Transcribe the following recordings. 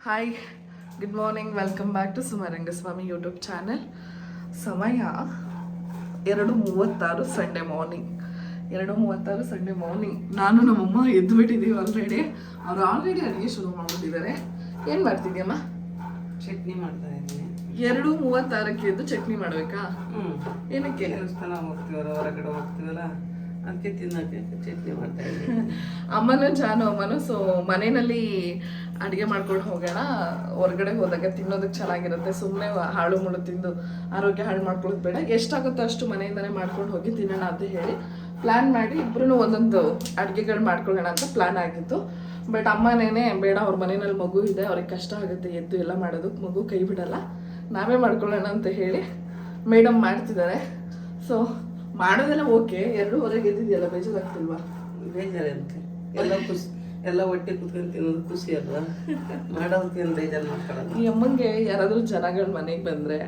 Hi good morning welcome back to Sumarangaswamy YouTube channel ಸಮಯ ಎರಡು ಮೂವತ್ತಾರು ಸಂಡೇ ಮಾರ್ನಿಂಗ್ ಎರಡು ಮೂವತ್ತಾರು ಸಂಡೇ ಮಾರ್ನಿಂಗ್ ನಾನು ನಮ್ಮಮ್ಮ ಎದ್ದು ಬಿಟ್ಟಿದ್ದೀವಿ ಆಲ್ರೆಡಿ ಅವ್ರು ಆಲ್ರೆಡಿ ಅಡುಗೆ ಶುರು ಮಾಡಿಬಿಟ್ಟಿದ್ದಾರೆ. ಏನು ಮಾಡ್ತಿದ್ಯಮ್ಮ ಚಟ್ನಿ ಮಾಡ್ತಾ ಇದ್ದೀನಿ. ಎರಡು ಮೂವತ್ತಾರಕ್ಕೆ ಎದ್ದು ಚಟ್ನಿ ಮಾಡಬೇಕಾ? ಹ್ಞೂ ಏನಕ್ಕೆ? ದೇವಸ್ಥಾನ ಹೋಗ್ತೀವಲ್ಲ ಹೊರಗಡೆ ಹೋಗ್ತೀವಲ್ಲ ಅದಕ್ಕೆ ತಿನ್ನಕ್ಕೆ ಚಟ್ನಿ ಮಾಡ್ತಾ ಇದ್ದೀನಿ. ಅಮ್ಮನೂ ಜಾನು ಅಮ್ಮನೂ ಸೊ ಮನೆಯಲ್ಲಿ ಅಡುಗೆ ಮಾಡ್ಕೊಂಡು ಹೋಗೋಣ ಹೊರಗಡೆ ಹೋದಾಗ ತಿನ್ನೋದಕ್ಕೆ ಚೆನ್ನಾಗಿರುತ್ತೆ. ಸುಮ್ಮನೆ ಹಾಳು ಮುಳು ತಿಂದು ಆರೋಗ್ಯ ಹಾಳು ಮಾಡ್ಕೊಳ್ಳೋದು ಬೇಡ. ಎಷ್ಟಾಗುತ್ತೋ ಅಷ್ಟು ಮನೆಯಿಂದನೇ ಮಾಡ್ಕೊಂಡು ಹೋಗಿ ತಿನ್ನೋಣ ಅಂತ ಹೇಳಿ ಪ್ಲ್ಯಾನ್ ಮಾಡಿ ಇಬ್ಬರೂ ಒಂದೊಂದು ಅಡುಗೆಗಳು ಮಾಡ್ಕೊಳ್ಳೋಣ ಅಂತ ಪ್ಲ್ಯಾನ್ ಆಗಿತ್ತು. ಬಟ್ ಅಮ್ಮನೇನೆ, ಬೇಡ, ಅವ್ರ ಮನೆಯಲ್ಲಿ ಮಗು ಇದೆ, ಅವ್ರಿಗೆ ಕಷ್ಟ ಆಗುತ್ತೆ, ಎದ್ದು ಎಲ್ಲ ಮಾಡೋದಕ್ಕೆ ಮಗು ಕೈ ಬಿಡಲ್ಲ. ನಾವೇ ಮಾಡ್ಕೊಳ್ಳೋಣ ಅಂತ ಹೇಳಿ ಮೇಡಮ್ ಮಾಡ್ತಿದ್ದಾರೆ. ಸೊ ಮಾಡೋದೆಲ್ಲ ಓಕೆ ಎರಡೂವರೆಗೆ ಎದ್ದಿದೆಯಲ್ಲ, ಬೇಜಾರಾಗ್ತಿಲ್ವಾ? ಬೇಜಾರು ಅದಕ್ಕೆ ಎಲ್ಲ ಖುಷಿ. ಎಲ್ಲ ಹೊಟ್ಟೆ ಕುತ್ಕೊಂಡು ತಿನ್ನೋದು ಖುಷಿ ಅಲ್ವಾ? ಮಾಡೋದಕ್ಕೇನು ಬೇಜಾರು ಮಾಡ್ಕೊಳ್ಳೋದು? ಈ ಅಮ್ಮನಿಗೆ ಯಾರಾದರೂ ಜನಗಳು ಮನೆಗೆ ಬಂದರೆ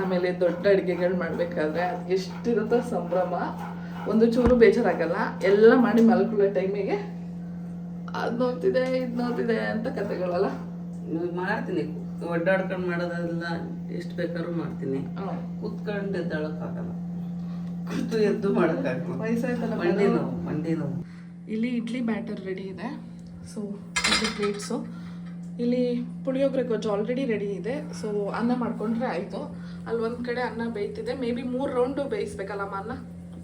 ಆಮೇಲೆ ದೊಡ್ಡ ಅಡುಗೆಗಳು ಮಾಡಬೇಕಾದ್ರೆ ಎಷ್ಟಿರುತ್ತೋ ಸಂಭ್ರಮ ಒಂದು ಚೂರು ಬೇಜಾರಾಗಲ್ಲ ಎಲ್ಲ ಮಾಡಿ ಮಲ್ಕೊಳ್ಳೋ ಟೈಮಿಗೆ ಅದು ನೋಡ್ತಿದೆ ಇದು ನೋಡ್ತಿದೆ ಅಂತ ಕತೆಗಳಲ್ಲ? ಮಾಡ್ತೀನಿ. ಒಡ್ಡಾಡ್ಕೊಂಡು ಮಾಡೋದೆಲ್ಲ ಎಷ್ಟು ಬೇಕಾದ್ರೂ ಮಾಡ್ತೀನಿ. ಕುತ್ಕೊಂಡು ಎದ್ದಾಳಕ್ಕಾಗಲ್ಲ. ಕೂತು ಎದ್ದು ಮಾಡೋಕ್ಕಾಗಲ್ಲ. ವಯಸ್ಸಾಯ್ತಲ್ಲ ಮಂಡಿ ನೋವು ಮಂಡಿ ನೋವು. ಇಲ್ಲಿ ಇಡ್ಲಿ ಬ್ಯಾಟರ್ ರೆಡಿ ಇದೆ. ಸೊ ಇದು ಪ್ಲೇಟ್ಸು ಇಲ್ಲಿ ಪುಳಿಯೋಗರೆ ಗೊಜ್ಜು ಆಲ್ರೆಡಿ ರೆಡಿ ಇದೆ. ಸೊ ಅನ್ನ ಮಾಡ್ಕೊಂಡ್ರೆ ಆಯಿತು. ಅಲ್ಲಿ ಒಂದು ಕಡೆ ಅನ್ನ ಬೇಯ್ತಿದೆ. ಮೇ ಬಿ ಮೂರು ರೌಂಡು ಬೇಯಿಸ್ಬೇಕಲ್ಲಮ್ಮ ಅನ್ನ?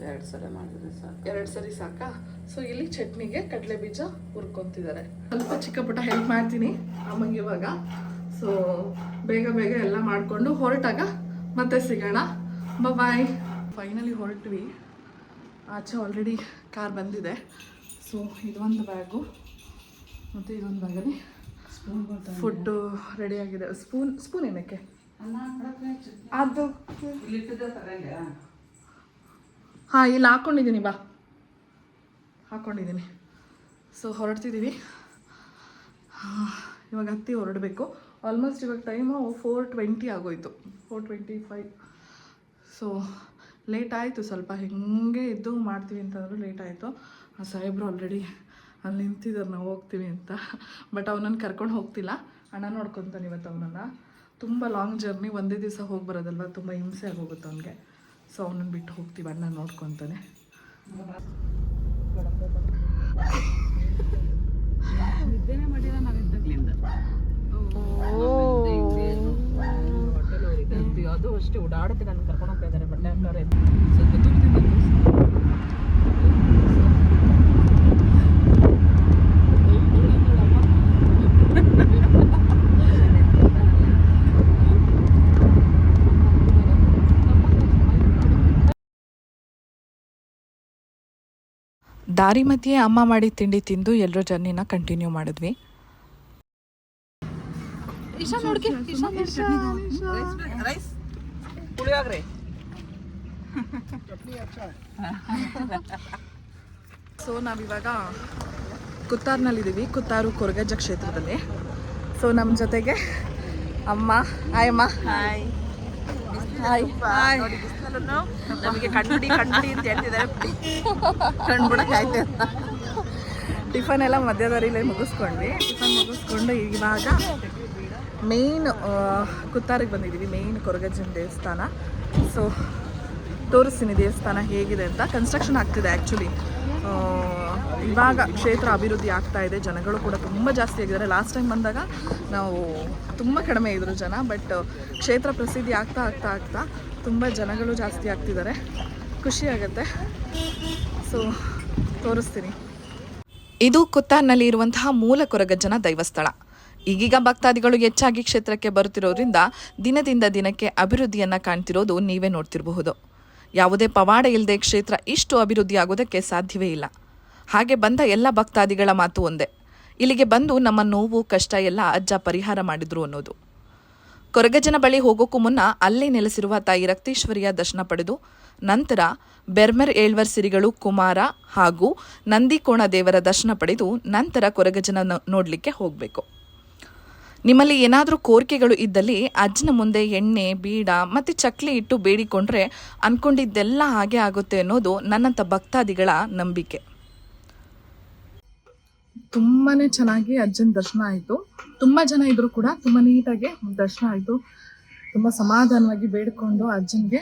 ಎರಡು ಸರಿ ಮಾಡಿದ್ರೆ ಸಾಕು. ಎರಡು ಸರಿ ಸಾಕಾ? ಸೊ ಇಲ್ಲಿ ಚಟ್ನಿಗೆ ಕಡಲೆ ಬೀಜ ಹುರ್ಕೊತಿದ್ದಾರೆ. ಸ್ವಲ್ಪ ಚಿಕ್ಕ ಪುಟ್ಟ ಹೆಲ್ಪ್ ಮಾಡ್ತೀನಿ ಅಮ್ಮಂಗೆ ಇವಾಗ. ಸೊ ಬೇಗ ಬೇಗ ಎಲ್ಲ ಮಾಡಿಕೊಂಡು ಹೊರಟಾಗ ಮತ್ತೆ ಸಿಗೋಣ. ಬಾಯ್ ಫೈನಲಿ ಹೊರಟ್ವಿ. ಆಚೆ ಆಲ್ರೆಡಿ ಕಾರ್ ಬಂದಿದೆ. ಸೊ ಇದೊಂದು ಬ್ಯಾಗು. ಮತ್ತು ಇದೊಂದು ಬ್ಯಾಗಲ್ಲಿ ಫುಡ್ಡು ರೆಡಿ ಆಗಿದೆ. ಸ್ಪೂನ್ ಸ್ಪೂನ್ ಏನಕ್ಕೆ? ಅದು. ಹಾಂ ಇಲ್ಲಿ ಹಾಕ್ಕೊಂಡಿದ್ದೀನಿ ಬಾ. ಹಾಕ್ಕೊಂಡಿದ್ದೀನಿ ಸೊ ಹೊರಡ್ತಿದ್ದೀವಿ. ಹಾಂ ಇವಾಗ ಹತ್ತಿ ಹೊರಡಬೇಕು. ಆಲ್ಮೋಸ್ಟ್ ಇವಾಗ ಟೈಮು ಫೋರ್ ಟ್ವೆಂಟಿ ಆಗೋಯಿತು. Four twenty five so late ಆಯಿತು, ಸ್ವಲ್ಪ ಹೆಂಗೆ ಇದ್ದು ಮಾಡ್ತೀವಿ ಅಂತಂದ್ರು ಲೇಟ್ ಆಯಿತು. ಆ ಸಾಹೇಬ್ರು ಆಲ್ರೆಡಿ ಅಲ್ಲಿ ನಿಂತಿದ್ದಾರೆ ನಾವು ಹೋಗ್ತೀವಿ ಅಂತ. ಬಟ್ ಅವನನ್ನು ಕರ್ಕೊಂಡು ಹೋಗ್ತಿಲ್ಲ. ಅಣ್ಣ ನೋಡ್ಕೊತಾನೆ ಇವತ್ತು ಅವನನ್ನ. ತುಂಬ ಲಾಂಗ್ ಜರ್ನಿ ಒಂದೇ ದಿವಸ ಹೋಗಿ ಬರೋದಲ್ವ? ತುಂಬ ಹಿಂಸೆ ಆಗೋಗುತ್ತೆ ಅವನಿಗೆ. ಸೊ ಅವನನ್ನು ಬಿಟ್ಟು ಹೋಗ್ತೀವಿ, ಅಣ್ಣ ನೋಡ್ಕೊತಾನೆ. ಅಷ್ಟೇ ಓಡಾಡುತ್ತೆ ನಾನು ಕರ್ಕೊಂಡು ಹೋಗ್ತಾ ಇದ್ದಾರೆ ಬಟ್ಟೆ ಹಾಕೋರೆ ಸ್ವಲ್ಪ ದಾರಿ ಮಧ್ಯೆ ಅಮ್ಮ ಮಾಡಿ ತಿಂಡಿ ತಿಂದು ಎಲ್ಲರೂ ಜರ್ನಿನ ಕಂಟಿನ್ಯೂ ಮಾಡಿದ್ವಿ. ರೈಸ್ ಪುಳಿಯೋಗ್ರೆ. ಸೊ ನಾವಿವಾಗ ಕುತ್ತಾರ್ನಲ್ಲಿದ್ದೀವಿ. ಕುತ್ತಾರು ಕೊರಗಜ್ಜ ಕ್ಷೇತ್ರದಲ್ಲಿ. ಸೊ ನಮ್ಮ ಜೊತೆಗೆ ಅಮ್ಮ ಹಾಯ್ ಅಮ್ಮ. ಹಾಯ್. ಹಾಯ್. ಹಾಯ್. ನಮಗೆ ಕಣ್ಣುಡಿ ಕಣ್ಬಿಡಿ ಅಂತ ಹೇಳ್ತಿದ್ದಾರೆ. ಕಣ್ಬಿಡಕ್ಕೆ ಆಯ್ತು. ಟಿಫನ್ ಎಲ್ಲ ಮಧ್ಯದಾರಿಲೇ ಮುಗಿಸ್ಕೊಂಡ್ವಿ. ಟಿಫನ್ ಮುಗಿಸ್ಕೊಂಡು ಇವಾಗ ಮೇಯ್ನ್ ಕುತ್ತಾರಿಗೆ ಬಂದಿದ್ದೀವಿ ಮೇಯ್ನ್ ಕೊರಗಜ್ಜನ ದೇವಸ್ಥಾನ. ಸೊ ತೋರಿಸ್ತೀನಿ ದೇವಸ್ಥಾನ ಹೇಗಿದೆ ಅಂತ. ಕನ್ಸ್ಟ್ರಕ್ಷನ್ ಆಗ್ತಿದೆ ಆ್ಯಕ್ಚುಲಿ ಇವಾಗ ಕ್ಷೇತ್ರ ಅಭಿವೃದ್ಧಿ ಆಗ್ತಾ ಇದೆ, ಜನಗಳು ಕೂಡ ತುಂಬ ಜಾಸ್ತಿ ಆಗಿದ್ದಾರೆ. ಲಾಸ್ಟ್ ಟೈಮ್ ಬಂದಾಗ ನಾವು ತುಂಬ ಕಡಿಮೆ ಇದ್ರು ಜನ ಬಟ್ ಕ್ಷೇತ್ರ ಪ್ರಸಿದ್ಧಿ ಆಗ್ತಾ ಆಗ್ತಾ ಆಗ್ತಾ ತುಂಬ ಜನಗಳು ಜಾಸ್ತಿ ಆಗ್ತಿದ್ದಾರೆ. ಖುಷಿ ಆಗುತ್ತೆ. ಸೊ ತೋರಿಸ್ತೀನಿ. ಇದು ಕುತ್ತಾರ್ನಲ್ಲಿ ಇರುವಂತಹ ಮೂಲ ಕೊರಗಜ್ಜನ ದೈವಸ್ಥಳ. ಈಗೀಗ ಭಕ್ತಾದಿಗಳು ಹೆಚ್ಚಾಗಿ ಕ್ಷೇತ್ರಕ್ಕೆ ಬರುತ್ತಿರೋದ್ರಿಂದ ದಿನದಿಂದ ದಿನಕ್ಕೆ ಅಭಿವೃದ್ಧಿಯನ್ನ ಕಾಣ್ತಿರೋದು ನೀವೇ ನೋಡ್ತಿರಬಹುದು. ಯಾವುದೇ ಪವಾಡ ಇಲ್ಲದೆ ಕ್ಷೇತ್ರ ಇಷ್ಟು ಅಭಿವೃದ್ಧಿ ಆಗೋದಕ್ಕೆ ಸಾಧ್ಯವೇ ಇಲ್ಲ. ಹಾಗೆ ಬಂದ ಎಲ್ಲ ಭಕ್ತಾದಿಗಳ ಮಾತು ಒಂದೇ. ಇಲ್ಲಿಗೆ ಬಂದು ನಮ್ಮ ನೋವು, ಕಷ್ಟ ಎಲ್ಲ ಅಜ್ಜ ಪರಿಹಾರ ಮಾಡಿದ್ರು ಅನ್ನೋದು. ಕೊರಗಜನ ಬಳಿ ಹೋಗೋಕ್ಕೂ ಮುನ್ನ ಅಲ್ಲೇ ನೆಲೆಸಿರುವ ತಾಯಿ ರಕ್ತೇಶ್ವರಿಯ ದರ್ಶನ ಪಡೆದು ನಂತರ ಬೆರ್ಮೆರ್ ಏಳ್ವರ್ ಸಿರಿಗಳು ಕುಮಾರ ಹಾಗೂ ನಂದಿಕೋಣ ದೇವರ ದರ್ಶನ ಪಡೆದು ನಂತರ ಕೊರಗಜನ ನೋಡಲಿಕ್ಕೆ ಹೋಗಬೇಕು. ನಿಮ್ಮಲ್ಲಿ ಏನಾದರೂ ಕೋರಿಕೆಗಳು ಇದ್ದಲ್ಲಿ ಅಜ್ಜನ ಮುಂದೆ ಎಣ್ಣೆ, ಬೀಡ ಮತ್ತು ಚಕ್ಲಿ ಇಟ್ಟು ಬೇಡಿಕೊಂಡ್ರೆ ಅಂದ್ಕೊಂಡಿದ್ದೆಲ್ಲ ಹಾಗೆ ಆಗುತ್ತೆ ಅನ್ನೋದು ನನ್ನಂಥ ಭಕ್ತಾದಿಗಳ ನಂಬಿಕೆ. ತುಂಬಾ ಚೆನ್ನಾಗಿ ಅಜ್ಜನ ದರ್ಶನ ಆಯಿತು. ತುಂಬ ಜನ ಇದ್ರು ಕೂಡ ತುಂಬ ನೀಟಾಗಿ ದರ್ಶನ ಆಯಿತು. ತುಂಬ ಸಮಾಧಾನವಾಗಿ ಬೇಡಿಕೊಂಡು ಅಜ್ಜನಿಗೆ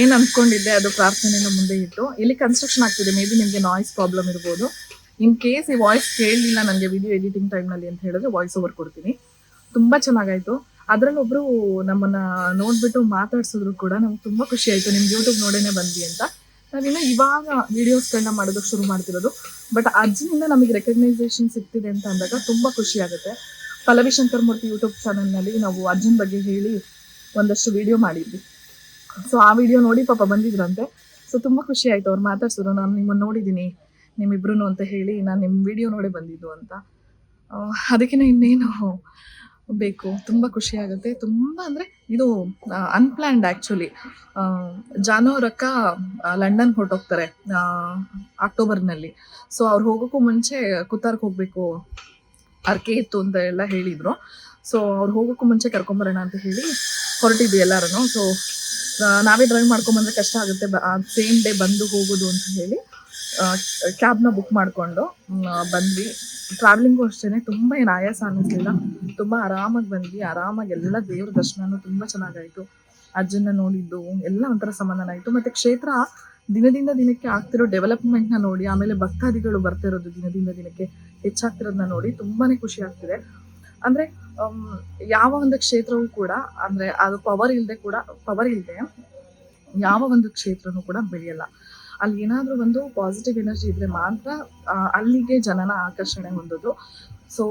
ಏನು ಅಂದ್ಕೊಂಡಿದ್ದೆ ಅದು ಪ್ರಾರ್ಥನೆನ ಮುಂದೆ ಇಟ್ಟು. ಇಲ್ಲಿ ಕನ್ಸ್ಟ್ರಕ್ಷನ್ ಆಗ್ತಿದೆ. ಮೇ ಬಿ ನಿಮಗೆ ನಾಯ್ಸ್ ಪ್ರಾಬ್ಲಮ್ ಇರ್ಬೋದು. ಇನ್ ಕೇಸ್ ಈ ವಾಯ್ಸ್ ಕೇಳಲಿಲ್ಲ ನನಗೆ ವಿಡಿಯೋ ಎಡಿಟಿಂಗ್ ಟೈಮ್ನಲ್ಲಿ ಅಂತ ಹೇಳಿದ್ರೆ ವಾಯ್ಸ್ ಓವರ್ ಕೊಡ್ತೀನಿ. ತುಂಬ ಚೆನ್ನಾಗಾಯಿತು. ಒಬ್ಬರು ನಮ್ಮನ್ನ ನೋಡ್ಬಿಟ್ಟು ಮಾತಾಡ್ಸಿದ್ರು ಕೂಡ ನಮ್ಗೆ ತುಂಬ ಖುಷಿ ಆಯಿತು. ನಿಮ್ಗೆ ಯೂಟ್ಯೂಬ್ ನೋಡೇನೆ ಬಂದ್ವಿ ಅಂತ. ನಾವಿನ್ನು ಇವಾಗ ವಿಡಿಯೋಸ್ಗಳನ್ನ ಮಾಡೋದಕ್ಕೆ ಶುರು ಮಾಡ್ತಿರೋದು. ಬಟ್ ಅಜ್ಜಿನಿಂದ ನಮಗೆ ರೆಕಗ್ನೈಸೇಷನ್ ಸಿಗ್ತಿದೆ ಅಂತ ಅಂದಾಗ ತುಂಬ ಖುಷಿ ಆಗುತ್ತೆ. ಪಲ್ಲವಿ ಶಂಕರ್ ಮೂರ್ತಿ ಯೂಟ್ಯೂಬ್ ಚಾನಲ್ನಲ್ಲಿ ನಾವು ಅಜ್ಜನ ಬಗ್ಗೆ ಹೇಳಿ ಒಂದಷ್ಟು ವಿಡಿಯೋ ಮಾಡಿದ್ವಿ. ಸೊ ಆ ವಿಡಿಯೋ ನೋಡಿ ಪಾಪ ಬಂದಿದ್ರಂತೆ. ಸೊ ತುಂಬ ಖುಷಿ ಆಯಿತು ಅವ್ರು ಮಾತಾಡ್ಸಿದ್ರು. ನಾನು ನಿಮ್ಮನ್ನು ನೋಡಿದ್ದೀನಿ ನಿಮ್ಮಿಬ್ರು ಅಂತ ಹೇಳಿ ನಾನು ನಿಮ್ಮ ವಿಡಿಯೋ ನೋಡಿ ಬಂದಿದ್ದು ಅಂತ. ಅದಕ್ಕಿಂತ ಇನ್ನೇನು ಬೇಕು? ತುಂಬ ಖುಷಿ ಆಗುತ್ತೆ. ತುಂಬ ಅಂದರೆ ಇದು ಅನ್ಪ್ಲ್ಯಾನ್ಡ್ ಆ್ಯಕ್ಚುಲಿ ಜಾನುವಾರಕ್ಕ ಲಂಡನ್ ಹೊರಟೋಗ್ತಾರೆ ಅಕ್ಟೋಬರ್ನಲ್ಲಿ ಸೊ ಅವ್ರು ಹೋಗೋಕ್ಕೂ ಮುಂಚೆ ಕುತ್ತಾರ್ಗೆ ಹೋಗಬೇಕು, ಅರ್ಕೆ ಇತ್ತು ಅಂತ ಎಲ್ಲ ಹೇಳಿದರು. ಸೊ ಅವ್ರು ಹೋಗೋಕ್ಕೂ ಮುಂಚೆ ಕರ್ಕೊಂಬರೋಣ ಅಂತ ಹೇಳಿ ಹೊರಟಿದ್ವಿ ಎಲ್ಲರೂ ಸೊ ನಾವೇ ಡ್ರೈವ್ ಮಾಡ್ಕೊಂಬಂದ್ರೆ ಕಷ್ಟ ಆಗುತ್ತೆ. ಸೇಮ್ ಡೇ ಬಂದು ಹೋಗೋದು ಅಂತ ಹೇಳಿ. ಕ್ಯಾಬ್ನ ಬುಕ್ ಮಾಡಿಕೊಂಡು ಬಂದ್ವಿ. ಟ್ರಾವೆಲಿಂಗು ಅಷ್ಟೇ ತುಂಬ ಏನು ಆಯಾಸ ಅನ್ನಿಸ್ಲಿಲ್ಲ. ತುಂಬ ಆರಾಮಾಗಿ ಬಂದ್ವಿ. ಆರಾಮಾಗಿ ಎಲ್ಲ ದೇವ್ರ ದರ್ಶನನೂ ತುಂಬ ಚೆನ್ನಾಗಾಯಿತು. ಅಜ್ಜನ್ನ ನೋಡಿದ್ದು, ಎಲ್ಲ ಒಂಥರ ಸಮಾಧಾನ ಆಯಿತು. ಮತ್ತು ಕ್ಷೇತ್ರ ದಿನದಿಂದ ದಿನಕ್ಕೆ ಆಗ್ತಿರೋ ಡೆವಲಪ್ಮೆಂಟ್ನ ನೋಡಿ, ಆಮೇಲೆ ಭಕ್ತಾದಿಗಳು ಬರ್ತಿರೋದು ದಿನದಿಂದ ದಿನಕ್ಕೆ ಹೆಚ್ಚಾಗ್ತಿರೋದನ್ನ ನೋಡಿ ತುಂಬಾ ಖುಷಿ ಆಗ್ತಿದೆ. ಅಂದರೆ ಯಾವ ಒಂದು ಕ್ಷೇತ್ರವೂ ಕೂಡ, ಅಂದರೆ ಅದು ಪವರ್ ಇಲ್ಲದೆ ಕೂಡ ಪವರ್ ಇಲ್ಲದೆ ಯಾವ ಒಂದು ಕ್ಷೇತ್ರನೂ ಕೂಡ ಬೆಳೆಯಲ್ಲ. ಅಲ್ಲಿ ಏನಾದರೂ ಒಂದು ಪಾಸಿಟಿವ್ ಎನರ್ಜಿ ಇದ್ದರೆ ಮಾತ್ರ ಅಲ್ಲಿಗೆ ಜನನ ಆಕರ್ಷಣೆ ಹೊಂದೋದು. ಸೊ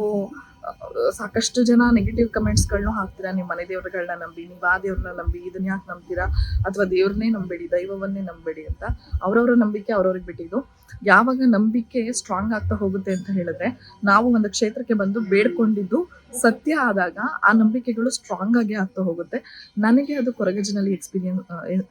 ಸಾಕಷ್ಟು ಜನ ನೆಗೆಟಿವ್ ಕಮೆಂಟ್ಸ್ಗಳನ್ನೂ ಹಾಕ್ತೀರಾ? ನಿಮ್ಮ ಮನೆ ದೇವರುಗಳನ್ನ ನಂಬಿ ನೀವು ಆ ದೇವ್ರನ್ನ ನಂಬಿ ಇದನ್ನ ಯಾಕೆ ನಂಬ್ತೀರಾ? ಅಥವಾ ದೇವ್ರನ್ನೇ ನಂಬೇಡಿ, ದೈವವನ್ನೇ ನಂಬೇಡಿ ಅಂತ ಅವ್ರವ್ರ ನಂಬಿಕೆ ಅವ್ರವ್ರಿಗೆ ಬಿಟ್ಟಿದ್ದು. ಯಾವಾಗ ನಂಬಿಕೆ ಸ್ಟ್ರಾಂಗ್ ಆಗ್ತಾ ಹೋಗುತ್ತೆ ಅಂತ ಹೇಳಿದ್ರೆ, ನಾವು ಒಂದು ಕ್ಷೇತ್ರಕ್ಕೆ ಬಂದು ಬೇಡ್ಕೊಂಡಿದ್ದು ಸತ್ಯ ಆದಾಗ ಆ ನಂಬಿಕೆಗಳು ಸ್ಟ್ರಾಂಗ್ ಆಗಿ ಆಗ್ತಾ ಹೋಗುತ್ತೆ. ನನಗೆ ಅದು ಕೊರಗಜಿನಲ್ಲಿ ಎಕ್ಸ್ಪೀರಿಯನ್ಸ್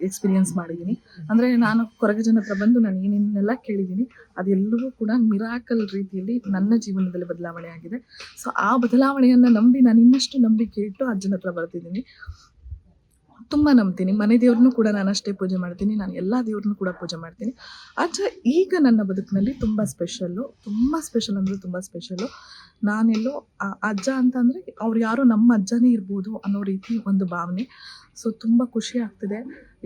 ಎಕ್ಸ್ಪೀರಿಯನ್ಸ್ ಮಾಡಿದ್ದೀನಿ. ಅಂದರೆ ನಾನು ಕೊರಗಜನ ಹತ್ರ ಬಂದು ನಾನು ಏನೇನೆಲ್ಲ ಕೇಳಿದ್ದೀನಿ, ಅದೆಲ್ಲವೂ ಕೂಡ ಮಿರಾಕಲ್ ರೀತಿಯಲ್ಲಿ ನನ್ನ ಜೀವನದಲ್ಲಿ ಬದಲಾವಣೆ ಆಗಿದೆ. ಸೊ ಆ ಬದಲಾವಣೆಯನ್ನು ನಂಬಿ ನಾನು ಇನ್ನಷ್ಟು ನಂಬಿಕೆ ಇಟ್ಟು ಅಜ್ಜನ ಹತ್ರ ಬರ್ತಿದ್ದೀನಿ. ತುಂಬ ನಂಬ್ತೀನಿ. ಮನೆ ದೇವ್ರನ್ನೂ ಕೂಡ ನಾನು ಅಷ್ಟೇ ಪೂಜೆ ಮಾಡ್ತೀನಿ. ನಾನು ಎಲ್ಲ ದೇವ್ರನ್ನೂ ಕೂಡ ಪೂಜೆ ಮಾಡ್ತೀನಿ. ಅಜ್ಜ ಈಗ ನನ್ನ ಬದುಕಿನಲ್ಲಿ ತುಂಬ ಸ್ಪೆಷಲ್ಲು ತುಂಬ ಸ್ಪೆಷಲ್ ಅಂದರೆ ತುಂಬ ಸ್ಪೆಷಲ್ಲು ನಾನೆಲ್ಲೋ ಅಜ್ಜ ಅಂತ ಅಂದರೆ ಅವ್ರು ಯಾರು ನಮ್ಮ ಅಜ್ಜನೇ ಇರ್ಬೋದು ಅನ್ನೋ ರೀತಿ ಒಂದು ಭಾವನೆ. ಸೊ ತುಂಬ ಖುಷಿ ಆಗ್ತಿದೆ.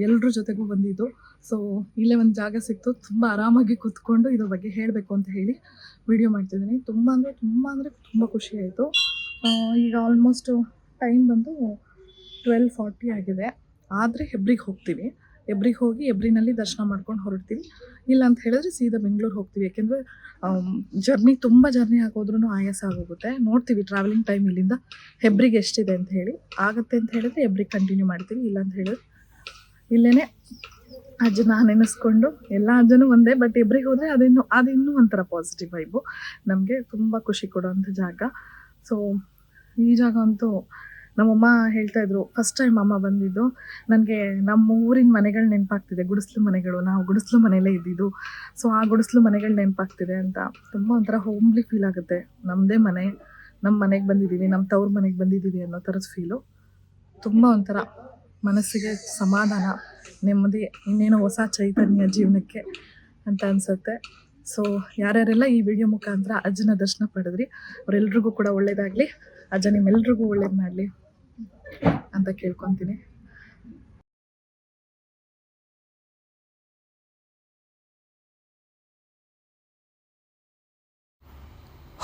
ಎಲ್ಲರ ಜೊತೆಗೂ ಬಂದಿದ್ದು. ಸೊ ಇಲ್ಲೇ ಒಂದು ಜಾಗ ಸಿಕ್ತು. ತುಂಬ ಆರಾಮಾಗಿ ಕೂತ್ಕೊಂಡು ಇದ್ರ ಬಗ್ಗೆ ಹೇಳಬೇಕು ಅಂತ ಹೇಳಿ ವಿಡಿಯೋ ಮಾಡ್ತಿದ್ದೀನಿ. ತುಂಬ ಅಂದರೆ ತುಂಬ ಅಂದರೆ ತುಂಬ ಖುಷಿ ಆಯಿತು. ಈಗ ಆಲ್ಮೋಸ್ಟು ಟೈಮ್ ಬಂದು ಟ್ವೆಲ್ ಫಾರ್ಟಿ ಆಗಿದೆ. ಆದರೆ ಹೆಬ್ರಿಗೆ ಹೋಗ್ತೀವಿ. ಹೆಬ್ರಿಗೆ ಹೋಗಿ ಹೆಬ್ರಿನಲ್ಲಿ ದರ್ಶನ ಮಾಡ್ಕೊಂಡು ಹೊರಡ್ತೀವಿ. ಇಲ್ಲ ಅಂತ ಹೇಳಿದ್ರೆ ಸೀದಾ ಬೆಂಗಳೂರು ಹೋಗ್ತೀವಿ. ಯಾಕೆಂದರೆ ಜರ್ನಿ ತುಂಬ ಜರ್ನಿ ಆಗೋದ್ರೂ ಆಯಾಸ ಆಗೋಗುತ್ತೆ. ನೋಡ್ತೀವಿ ಟ್ರಾವೆಲಿಂಗ್ ಟೈಮ್ ಇಲ್ಲಿಂದ ಹೆಬ್ರಿಗೆ ಎಷ್ಟಿದೆ ಅಂತ ಹೇಳಿ. ಆಗುತ್ತೆ ಅಂತ ಹೇಳಿದ್ರೆ ಹೆಬ್ರಿಗೆ ಕಂಟಿನ್ಯೂ ಮಾಡ್ತೀವಿ ಇಲ್ಲ ಅಂತ ಹೇಳಿದ್ರೆ ಇಲ್ಲೇ ಅಜ್ಜನ ನೆನೆಸ್ಕೊಂಡು ಎಲ್ಲ ಅಜ್ಜನೂ ಒಂದೇ ಬಟ್ ಇಬ್ಬರಿಗೆ ಹೋದರೆ ಅದಿನ್ನು ಇನ್ನೂ ಒಂಥರ ಪಾಸಿಟಿವ್ ವೈಬು ನಮಗೆ ತುಂಬ ಖುಷಿ ಕೊಡೋವಂಥ ಜಾಗ. ಸೊ ಈ ಜಾಗ ಅಂತೂ ನಮ್ಮಮ್ಮ ಹೇಳ್ತಾ ಇದ್ರು ಫಸ್ಟ್ ಟೈಮ್ ಅಮ್ಮ ಬಂದಿದ್ದು, ನನಗೆ ನಮ್ಮ ಊರಿನ ಮನೆಗಳು ನೆನಪಾಗ್ತಿದೆ. ಗುಡಿಸ್ಲು ಮನೆಗಳು, ನಾವು ಗುಡಿಸ್ಲು ಮನೆಯಲ್ಲೇ ಇದ್ದಿದ್ದು. ಸೊ ಆ ಗುಡಿಸ್ಲು ಮನೆಗಳು ನೆನಪಾಗ್ತಿದೆ ಅಂತ. ತುಂಬ ಒಂಥರ ಹೋಮ್ಲಿ ಫೀಲ್ ಆಗುತ್ತೆ. ನಮ್ಮದೇ ಮನೆ ನಮ್ಮ ಮನೆಗೆ ಬಂದಿದ್ದೀವಿ ನಮ್ಮ ತವ್ರ ಮನೆಗೆ ಬಂದಿದ್ದೀವಿ ಅನ್ನೋ ಥರದ ಫೀಲು ತುಂಬ ಒಂಥರ ಮನಸ್ಸಿಗೆ ಸಮಾಧಾನ, ನೆಮ್ಮದಿ, ಇನ್ನೇನೋ ಹೊಸ ಚೈತನ್ಯ ಜೀವನಕ್ಕೆ ಅಂತ ಅನಿಸುತ್ತೆ. ಸೊ ಯಾರ್ಯಾರೆಲ್ಲ ಈ ವಿಡಿಯೋ ಮುಖಾಂತರ ಅಜ್ಜನ ದರ್ಶನ ಪಡೆದ್ರಿ, ಅವರೆಲ್ರಿಗೂ ಕೂಡ ಒಳ್ಳೇದಾಗಲಿ. ಅಜ್ಜ, ನಿಮ್ಮೆಲ್ರಿಗೂ ಒಳ್ಳೇದು ಮಾಡಲಿ ಅಂತ ಕೇಳ್ಕೊತೀನಿ.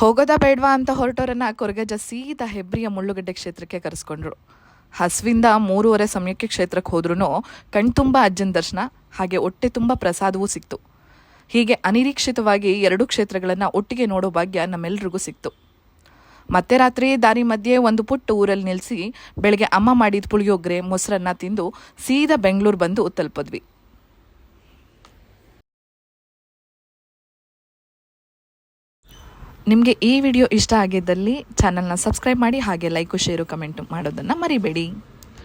ಹೋಗೋದಾ ಬೇಡ್ವಾ ಅಂತ ಹೊರಟೋರನ್ನ ಕೊರಗಜ್ಜ ಸೀದಾ ಹೆಬ್ರಿಯ ಮುಳ್ಳುಗಡ್ಡೆ ಕ್ಷೇತ್ರಕ್ಕೆ ಕರೆಸ್ಕೊಂಡ್ರು. ಹಸುವಿಂದ ಮೂರುವರೆ ಸಮಯಕ್ಕೆ ಕ್ಷೇತ್ರಕ್ಕೆ ಹೋದ್ರೂ ಕಣ್ತುಂಬ ಅಜ್ಜನ ದರ್ಶನ, ಹಾಗೆ ಹೊಟ್ಟೆ ತುಂಬ ಪ್ರಸಾದವೂ ಸಿಕ್ತು. ಹೀಗೆ ಅನಿರೀಕ್ಷಿತವಾಗಿ ಎರಡು ಕ್ಷೇತ್ರಗಳನ್ನು ಒಟ್ಟಿಗೆ ನೋಡೋ ಭಾಗ್ಯ ನಮ್ಮೆಲ್ರಿಗೂ ಸಿಕ್ತು. ಮತ್ತೆ ರಾತ್ರಿ ದಾರಿ ಮಧ್ಯೆ ಒಂದು ಪುಟ್ಟ ಊರಲ್ಲಿ ನಿಲ್ಲಿಸಿ ಬೆಳಗ್ಗೆ ಅಮ್ಮ ಮಾಡಿದ ಪುಳಿಯೋಗರೆ, ಮೊಸರನ್ನ ತಿಂದು ಸೀದಾ ಬೆಂಗಳೂರು ಬಂದು ತಲುಪಿದ್ವಿ. ನಿಮಗೆ ಈ ವಿಡಿಯೋ ಇಷ್ಟ ಆಗಿದ್ದಲ್ಲಿ ಚಾನಲ್ನ ಸಬ್ಸ್ಕ್ರೈಬ್ ಮಾಡಿ ಹಾಗೆ ಲೈಕು, ಶೇರು, ಕಮೆಂಟು ಮಾಡೋದನ್ನು ಮರಿಬೇಡಿ.